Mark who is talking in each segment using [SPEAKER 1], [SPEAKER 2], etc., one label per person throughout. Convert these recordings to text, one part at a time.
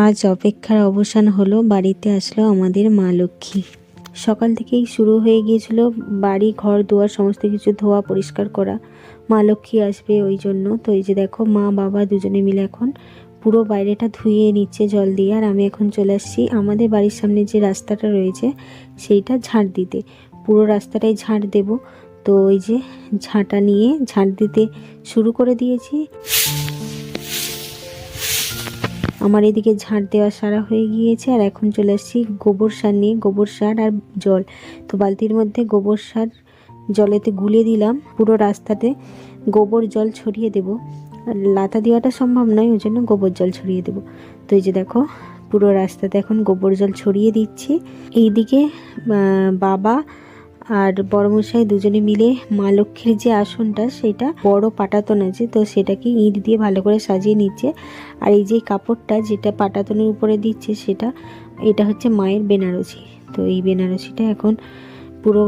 [SPEAKER 1] আজ অপেক্ষার অবসান হলো বাড়িতে আসলো আমাদের মা লক্ষ্মী। সকাল থেকেই শুরু হয়ে গিয়েছিল বাড়ি, ঘর, দুয়ার, সমস্ত কিছু ধোয়া, পরিষ্কার করা। মা লক্ষ্মী আসবে ওই জন্য। তো এই যে দেখো, মা, বাবা দুজনে মিলে এখন পুরো বাইরেটা ধুয়ে নিচ্ছে জল দিয়ে আর আমি এখন চলে আসছি আমাদের বাড়ির সামনে যে রাস্তাটা রয়েছে সেইটা ঝাড় দিতে। পুরো রাস্তাটাই ঝাড় দেব। তো ওই যে ঝাঁটা নিয়ে ঝাড় দিতে শুরু করে দিয়েছি। আমার এদিকে ঝাঁট দেওয়া সারা হয়ে গিয়েছে আর এখন চলে আসছি গোবর সার নিয়ে, গোবর সার আর জল। তো বালতির মধ্যে গোবর সার জলেতে গুলে দিলাম পুরো রাস্তাতে। গোবর জল ছড়িয়ে দেব। আর লাতা দেওয়াটা সম্ভব নয়, ওই জন্য গোবর জল ছড়িয়ে দেব। তো এই যে দেখো, পুরো রাস্তাতে এখন গোবর জল ছড়িয়ে দিচ্ছি। এইদিকে বাবা আর বড়মশাই দুজনে মিলে মা লক্ষ্মীর যে আসনটা, সেটা বড় পাটাতন আছে, তো সেটাকে ইট দিয়ে ভালো করে সাজিয়ে নিচ্ছে। আর এই যে কাপড়টা যেটা পাটাতনের উপরে দিচ্ছে, সেটা, এটা হচ্ছে মায়ের বেনারসি। তো এই বেনারসিটা এখন পুরো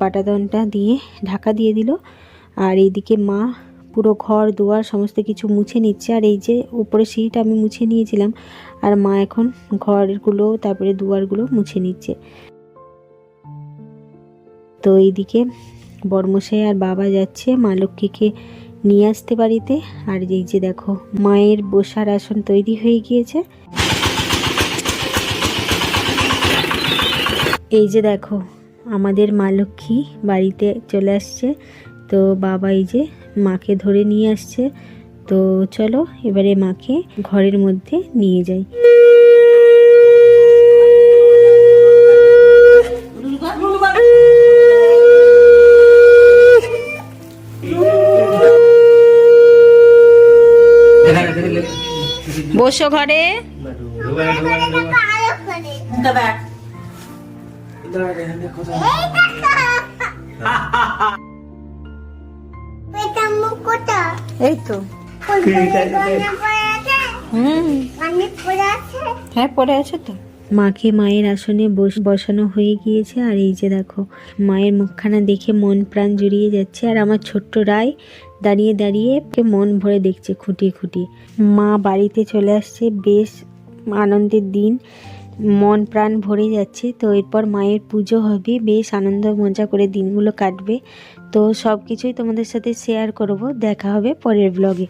[SPEAKER 1] পাটাতনটা দিয়ে ঢাকা দিয়ে দিল। আর এইদিকে মা পুরো ঘর, দুয়ার সমস্ত কিছু মুছে নিচ্ছে। আর এই যে উপরে সিঁড়িটা আমি মুছে নিয়েছিলাম, আর মা এখন ঘরগুলো, তারপরে দুয়ারগুলো মুছে নিচ্ছে। তো এইদিকে বর্মশাই আর বাবা যাচ্ছে মা লক্ষ্মীকে নিয়ে আসতে বাড়িতে। আর এই যে দেখো, মায়ের বসার আসন তৈরি হয়ে গিয়েছে। এই যে দেখো, আমাদের মা লক্ষ্মী বাড়িতে চলে আসছে। তো বাবা এই যে মাকে ধরে নিয়ে আসছে। তো চলো এবারে মাকে ঘরের মধ্যে নিয়ে যাই। বসো ঘরে। এই তো। হুম। হ্যাঁ পড়ে আছে তো। মাকে মায়ের আসনে বস, বসানো হয়ে গিয়েছে। আর এই যে দেখো, মায়ের মুখখানা দেখে মন প্রাণ জুড়িয়ে যাচ্ছে। আর আমার ছোট্ট রায় দাঁড়িয়ে দাঁড়িয়ে মন ভরে দেখছে খুঁটিয়ে খুঁটিয়ে। মা বাড়িতে চলে আসছে, বেশ আনন্দের দিন। মন প্রাণ ভরে যাচ্ছে। তো এরপর মায়ের পুজো হবে, বেশ আনন্দ মজা করে দিনগুলো কাটবে। তো সব কিছুই তোমাদের সাথে শেয়ার করব। দেখা হবে পরের ব্লগে